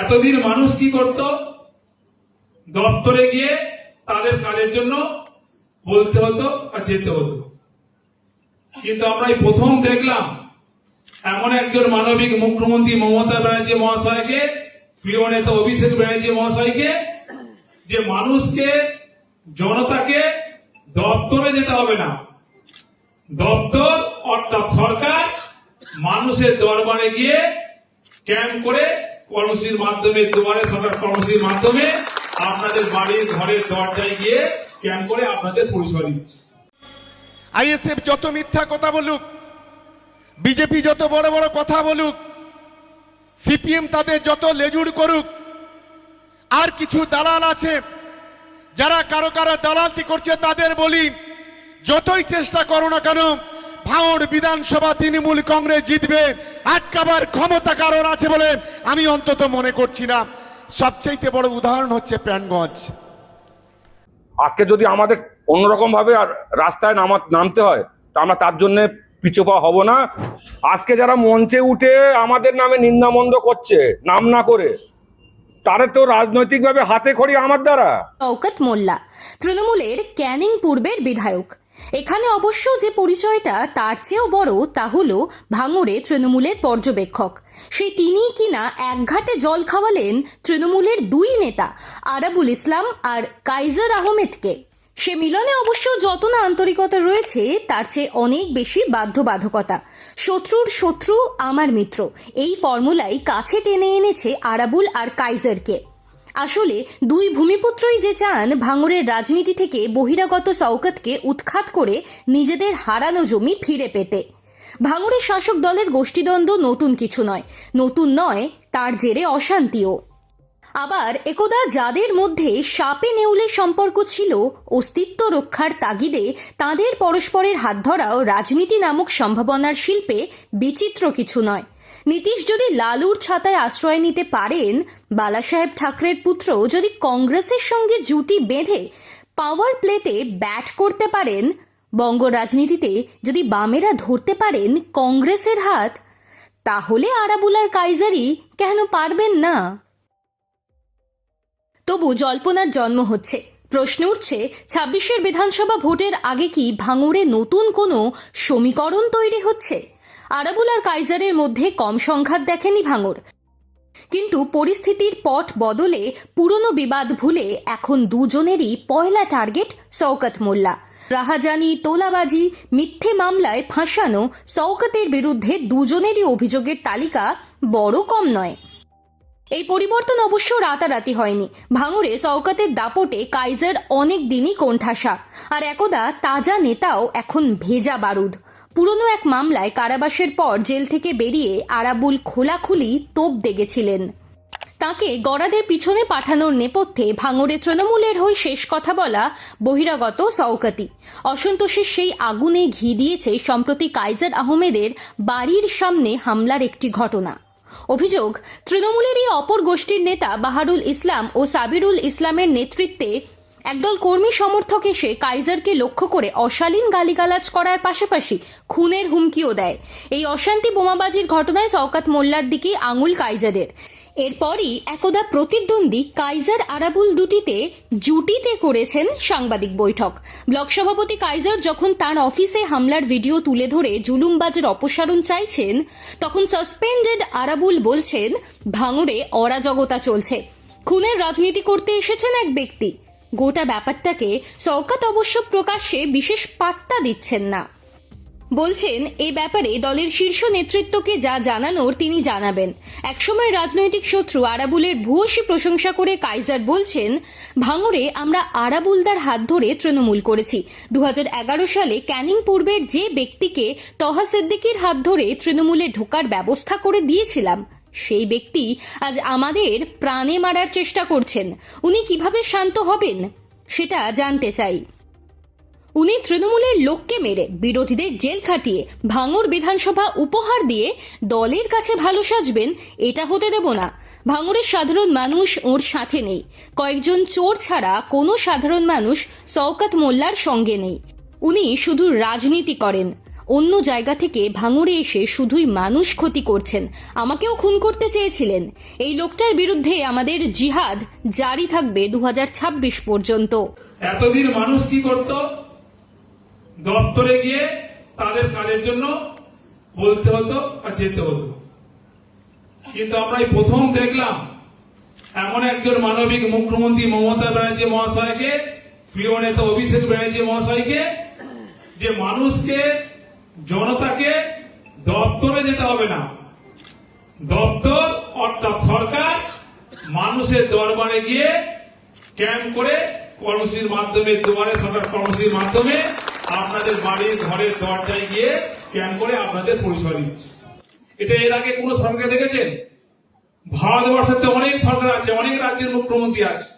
এতদিন মানুষ কি করত? দপ্তরে গিয়ে তাদের কাজের জন্য বলতে হতো আর যেতে হতো। কিন্তু আমরা এই প্রথম দেখলাম, এমন একজন মানবিক মুখ্যমন্ত্রী মমতা ব্যানার্জি মহাশয়কে, প্রিয় নেতা অভিষেক ব্যানার্জি মহাশয়কে, যে মানুষকে, জনতাকে দপ্তরে যেতে হবে না। দপ্তর অর্থাৎ সরকার মানুষের দরবারে গিয়ে ক্যাম্প করে কর্মসূচির মাধ্যমে দুয়ারে সরকার কর্মসূচির মাধ্যমে আপনাদের বাড়ির ঘরের দরজায় গিয়ে ক্যাম্প করে আপনাদের পরিষেবা দিচ্ছে। আইএসএফ যত মিথ্যা কথা বলুক, বিজেপি যত বড় বড় কথা বলুক, সিপিএম তাদের যত লেজুড় করুক, আর কিছু দালাল আছে, যারা কারও কারও দালালতি করছে তাদের বলি, যতই চেষ্টা করো না কেন ভাঙড় বিধানসভা তৃণমূল কংগ্রেস জিতবে। আটকাবার ক্ষমতা কারণ আছে বলে আমি অন্তত মনে করছি না। সবচাইতে বড় উদাহরণ হচ্ছে প্রাণগঞ্জ। আজকে যদি আমাদের অন্যরকম ভাবে আর রাস্তায় নামা নামতে হয় তা আমরা তার জন্য পিছু পা হব না। আজকে যারা মঞ্চে উঠে আমাদের নামে নিন্দামন্দ করছে নাম না করে তারা তো রাজনৈতিকভাবে হাতে খড়ি আমার দ্বারা। শওকত মোল্লা তৃণমূলের ক্যানিং পূর্বের বিধায়ক। এখানে অবশ্য যে পরিচয়টা তার চেয়েও বড় তা হল ভাঙড়ে তৃণমূলের পর্যবেক্ষক। সেই তিনিই কিনা একঘাটে জল খাওয়ালেন তৃণমূলের দুই নেতা, আরাবুল ইসলাম আর কাইজার আহমেদকে। সে মিলনে অবশ্য যত না আন্তরিকতা রয়েছে, তার চেয়ে অনেক বেশি বাধ্যবাধকতা। শত্রুর শত্রু, আমার মিত্র, এই ফর্মুলাই কাছে টেনে এনেছে আরাবুল আর কাইজারকে। আসলে দুই ভূমিপুত্রই যে চান ভাঙড়ের রাজনীতি থেকে বহিরাগত সৌকতকে উৎখাত করে নিজেদের হারানো জমি ফিরে পেতে। ভাঙড়ের শাসক দলের গোষ্ঠীদ্বন্দ্ব নতুন কিছু নয়, নতুন নয়, তার জেরে অশান্তিও। আবার একদা যাদের মধ্যে সাপে নেউলের সম্পর্ক ছিল, অস্তিত্ব রক্ষার তাগিদে তাদের পরস্পরের হাত ধরাও রাজনীতি নামক সম্ভাবনার শিল্পে বিচিত্র কিছু নয়। নীতিশ যদি লালুর ছাতায় আশ্রয় নিতে পারেন, বালাসাহেব ঠাকরের পুত্র যদি কংগ্রেসের সঙ্গে জুটি বেঁধে পাওয়ার প্লেতে ব্যাট করতে পারেন, বঙ্গ রাজনীতিতে যদি বামেরা ধরতে পারেন কংগ্রেসের হাত, তাহলে আরাবুলার কাইজারি কেন পারবেন না? তবু জল্পনার জন্ম হচ্ছে। প্রশ্ন উঠছে, ছাব্বিশের বিধানসভা ভোটের আগে কি ভাঙড়ে নতুন কোনো সমীকরণ তৈরি হচ্ছে? আরাবুল আর কাইজারের মধ্যে কম সংঘাত দেখেনি ভাঙড়। কিন্তু পরিস্থিতির পট বদলে পুরনো বিবাদ ভুলে এখন দুজনেরই পয়লা টার্গেট শওকত মোল্লা। রাহাজানি, তোলাবাজি, মিথ্যে মামলায় ফাঁসানো শওকতের বিরুদ্ধে দুজনেরই অভিযোগের তালিকা বড় কম নয়। এই পরিবর্তন অবশ্য রাতারাতি হয়নি। ভাঙড়ে সৌকাতের দাপটে কাইজার অনেক দিনই কোণঠাসা। আর একদা তাজা নেতাও এখন ভেজা বারুদ। পুরনো এক মামলায় কারাবাসের পর জেল থেকে বেরিয়ে আরাবুল খোলাখুলি তোপ দেগেছিলেন। তাকে গড়াদের পিছনে পাঠানোর নেপথ্যে ভাঙড়ে তৃণমূলের হয়ে শেষ কথা বলা বহিরাগত সৌকাতি অসন্তোষের সেই আগুনে ঘি দিয়েছে সম্প্রতি কাইজার আহমেদের বাড়ির সামনে হামলার একটি ঘটনা। অভিযোগ তৃণমূলের এই অপর গোষ্ঠীর নেতা বাহারুল ইসলাম ও সাবিরুল ইসলামের নেতৃত্বে একদল কর্মী সমর্থক এসে কাইজারকে লক্ষ্য করে অশালীন গালিগালাজ করার পাশাপাশি খুনের হুমকিও দেয়। এই অশান্তি বোমাবাজির ঘটনায় শওকাত মোল্লার দিকে আঙুল কাইজারের। এরপরই একদা প্রতিদ্বন্দ্বী কাইজার আরাবুল দুটিতে জুটিতে করেছেন সাংবাদিক বৈঠক। ব্লক সভাপতি কাইজার যখন তার অফিসে হামলার ভিডিও তুলে ধরে জুলুমবাজের অপসারণ চাইছেন, তখন সাসপেন্ডেড আরাবুল বলছেন, ভাঙড়ে অরাজকতা চলছে। খুনের রাজনীতি করতে এসেছেন এক ব্যক্তি। গোটা ব্যাপারটাকে শওকাত অবশ্য প্রকাশ্যে বিশেষ পাত্তা দিচ্ছেন না। বলছেন, এ ব্যাপারে দলের শীর্ষ নেতৃত্বকে যা জানানোর তিনি জানাবেন। একসময় রাজনৈতিক শত্রু আরাবুলের ভূয়সী প্রশংসা করে কাইজার বলছেন, ভাঙড়ে আমরা আরাবুলদার হাত ধরে তৃণমূল করেছি। দু হাজার এগারো সালে ক্যানিং পূর্বের যে ব্যক্তিকে তহা সিদ্দিকির হাত ধরে তৃণমূলে ঢোকার ব্যবস্থা করে দিয়েছিলাম সেই ব্যক্তি আজ আমাদের প্রাণে মারার চেষ্টা করছেন। উনি কীভাবে শান্ত হবেন, সেটা জানতে চাই। উনি তৃণমূলের লোককে মেরে বিরোধীদের জেল খাটিয়ে, ভাঙর বিধানসভা উপহার দিয়ে দলের কাছে ভালো সাজবেন, এটা হতে দেব না। ভাঙরের সাধারণ মানুষ ওর সাথে নেই। কয়েকজন চোর ছাড়া কোনো সাধারণ মানুষ শওকাত মোল্লার সঙ্গে নেই। উনি শুধু রাজনীতি করেন। অন্য জায়গা থেকে ভাঙড়ে এসে শুধুই মানুষ ক্ষতি করছেন। আমাকেও খুন করতে চেয়েছিলেন। এই লোকটার বিরুদ্ধে আমাদের জিহাদ জারি থাকবে দু পর্যন্ত। এতদিন মানুষ কি করত? দপ্তরে গিয়ে তাদের কাজের জন্য বলতে হতো আর যেতে হতো। কিন্তু আমরা এই প্রথম দেখলাম, এমন একজন মানবিক মুখ্যমন্ত্রী মমতা ব্যানার্জি মহাশয়কে, প্রিয় নেতা অভিষেক ব্যানার্জি মহাশয়কে, যে মানুষকে জনতাকে দপ্তরে যেতে হবে না। দপ্তর অর্থাৎ সরকার মানুষের দরবারে গিয়ে ক্যাম্প করে কর্মসূচির মাধ্যমে, দুয়ারে সরকার কর্মসূচির মাধ্যমে আপনাদের বাড়ির ঘরের দরজায় গিয়ে ক্যাম্প করে আপনাদের পরিষেবা দিচ্ছে। এটা এর আগে কোন সরকার দেখেছেন? ভারতবর্ষের অনেক সরকার আছে, অনেক রাজ্যের মুখ্যমন্ত্রী আছে।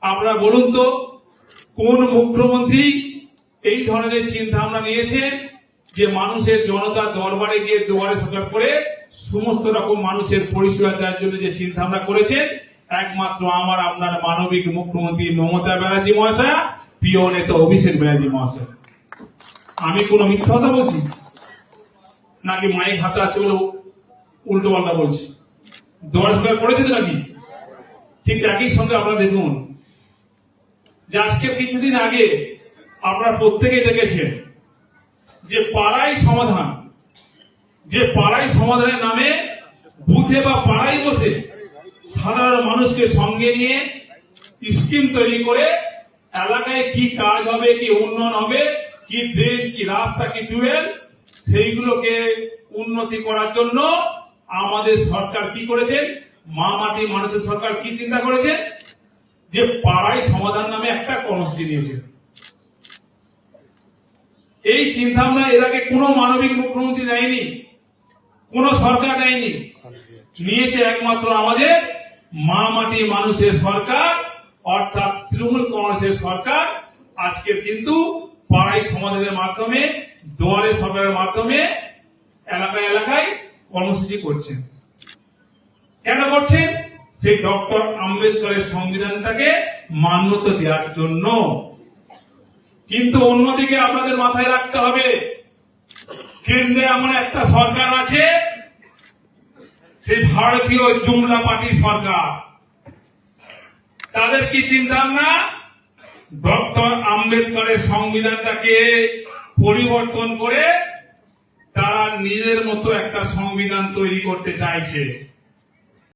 আপনারা বলুন তো, কোন মুখ্যমন্ত্রী এই ধরনের চিন্তা ভাবনা নিয়েছেন? যে মানুষের জনতা দরবারে গিয়ে দুয়ারে সরকার করে সমস্ত রকম মানুষের পরিষেবা দেওয়ার জন্য যে চিন্তা ভাবনা করেছেন, একমাত্র আমার, আপনার মানবিক মুখ্যমন্ত্রী মমতা ব্যানার্জি মহাশয়া, প্রিয় নেতা অভিষেক ব্যানার্জি মহাশয়। আমি কোন মিথ্যা কথা বলছি? নাকি মাইক হাতে আছে বলে উল্টো পাল্টা বলছি? দশ করে পড়েছে তো নাকি? ঠিক একই সঙ্গে আপনারা দেখুন, যে আজকে কিছুদিন আগে আপনারা প্রত্যেকেই দেখেছেন যে পাড়াই সমাধান, যে পাড়াই সমাধানের নামে বুথে বা পাড়ায় বসে সাধারণ মানুষকে সঙ্গে নিয়ে স্কিম তৈরি করে এলাকায় কি কাজ হবে, কি উন্নয়ন হবে, কি ড্রেন, কি রাস্তা, কি টিউবওয়েল, সেইগুলোকে উন্নতি করার জন্য আমাদের সরকার কি করেছে মা মাটি মানুষের সরকার কি চিন্তা করেছে যে পাড়ায় সমাধান নামে একটা কর্মসূচি নিয়েছে এই চিন্তা ভাবনা এর আগে কোনো মানবিক মুখ্যমন্ত্রী নেয়নি, কোন সরকার নেয়নি। নিয়েছে একমাত্র আমাদের মা মাটি মানুষের সরকার, অর্থাৎ তৃণমূল কংগ্রেসের সরকার। আজকে কিন্তু পাড়াই সমাধানের মাধ্যমে, দুয়ারে সরকারের মাধ্যমে এলাকায় এলাকায় কর্মসূচি করছেন। কেন করছেন? সেই ডক্টর আম্বেদকরের সংবিধানটাকে মান্যতা দেওয়ার জন্য। কিন্তু অন্যদিকে আপনাদের মাথায় রাখতে হবে, কেন্দ্রে এমন একটা সরকার আছে, সেই ভারতীয় জুমলা পার্টি সরকার। তাদের কি চিন্তা ভাবনা ডক্টর আম্বেদকরের সংবিধানটাকে পরিবর্তন করে তারা নিজের মতো একটা সংবিধান তৈরি করতে চাইছে।